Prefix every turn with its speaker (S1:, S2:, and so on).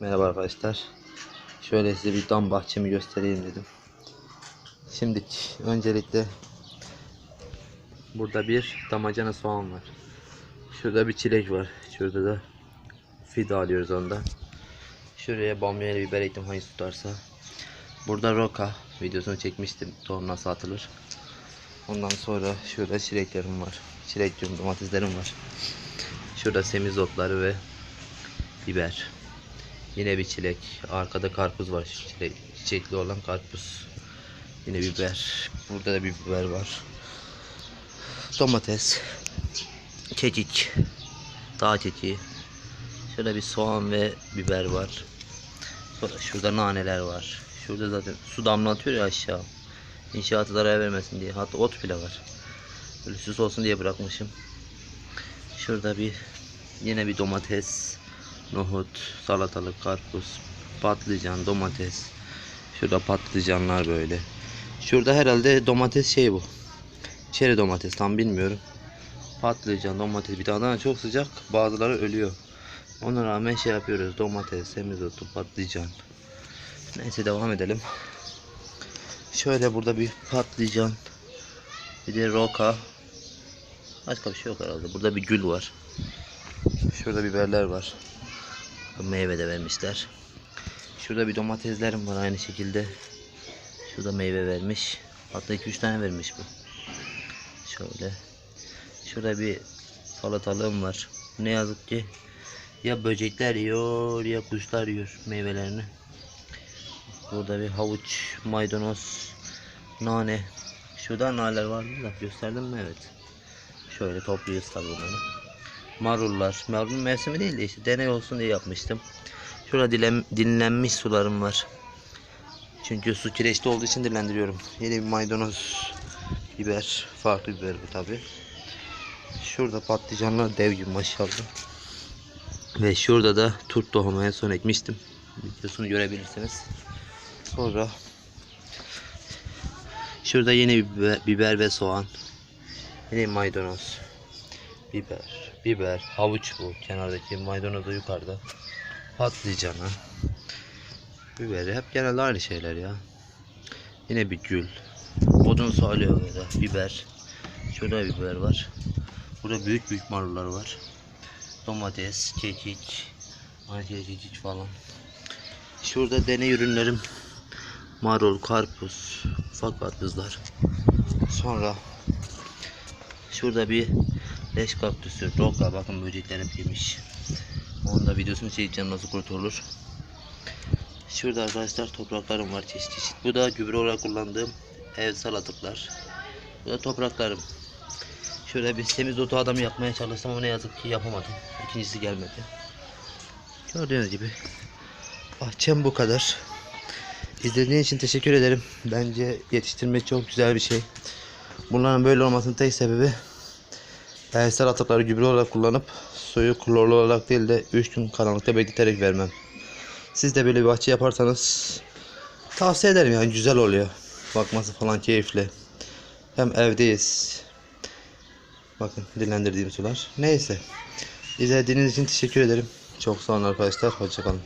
S1: Merhaba arkadaşlar. Şöyle size bir dam bahçemi göstereyim dedim. Şimdi öncelikle burada bir damacana soğan var. Şurada bir çilek var. Şurada da fide alıyoruz ondan. Şuraya bamya ile biber ektim hangisi tutarsa. Burada roka videosunu çekmiştim. Tohum nasıl atılır. Ondan sonra şurada çileklerim var. Çilek diyorum domateslerim var. Şurada semizotları ve biber. Yine bir çilek. Arkada karpuz var. Çilek, çiçekli olan karpuz. Yine biber. Burada da bir biber var. Domates. Kekik. Dağ kekiği. Şurada bir soğan ve biber var. Sonra şurada naneler var. Şurada zaten su damlatıyor ya aşağı. İnşaatı zarar vermesin diye. Hatta ot bile var. Böyle süs olsun diye bırakmışım. Şurada bir yine bir domates, nohut, salatalık, karpuz, patlıcan, domates. Şurada patlıcanlar böyle. Şurada herhalde domates şey bu. Çeri domates tam bilmiyorum. Patlıcan, domates bir tane çok sıcak. Bazıları ölüyor. Ona rağmen şey yapıyoruz. Domates, semizotu, patlıcan. Neyse devam edelim. Şöyle burada bir patlıcan. Bir de roka. Başka bir şey yok herhalde. Burada bir gül var. Şurada biberler var. Meyve de vermişler. Şurada bir domateslerim var aynı şekilde. Şurada meyve vermiş. Hatta 2-3 tane vermiş bu. Şöyle. Şurada bir salatalığım var. Ne yazık ki ya böcekler yiyor ya kuşlar yiyor meyvelerini. Burada bir havuç, maydanoz, nane. Şurada naneler vardı da gösterdim mi? Evet. Şöyle topluyoruz tabii bunları. Marullar. Marul mevsimi değil de işte deney olsun diye yapmıştım. Şurada dilem, dinlenmiş sularım var. Çünkü su kireçli olduğu için dinlendiriyorum. Yine bir maydanoz, biber. Farklı biber bu tabi. Şurada patlıcanlar dev gibi maşallah. Ve şurada da turp tohumu en son ekmiştim. Videosunu görebilirsiniz. Sonra şurada yine biber, biber ve soğan. Yine maydanoz. Biber, biber, havuç bu kenardaki maydanoz da yukarıda. Patlıcanı. Biberi hep genelde aynı şeyler ya. Yine bir gül. Odun salıyor böyle. Biber. Şurada biber var. Burada büyük büyük marullar var. Domates, kekik, acil kekik falan. Şurada deney ürünlerim. Marul, karpuz, ufak karpuzlar. Sonra şurada bir leş kaktüsü, roka bakın böcekler hep yemiş. Onun da videosunu çekeceğim nasıl kurtulur. Şurada arkadaşlar topraklarım var çeşit çeşit. Bu da gübre olarak kullandığım ev salatalıklar. Bu da topraklarım. Şöyle bir semizotu adamı yapmaya çalıştım ama ne yazık ki yapamadım. İkincisi gelmedi. Gördüğünüz gibi bahçem bu kadar. İzlediğiniz için teşekkür ederim. Bence yetiştirmek çok güzel bir şey. Bunların böyle olmasının tek sebebi ersel atıkları gübre olarak kullanıp suyu klorlu olarak değil de 3 gün karanlıkta bekleterek vermem. Siz de böyle bir bahçe yaparsanız tavsiye ederim yani güzel oluyor. Bakması falan keyifli. Hem evdeyiz. Bakın dinlendirdiğim sular. Neyse. İzlediğiniz için teşekkür ederim. Çok sağ olun arkadaşlar. Hoşçakalın.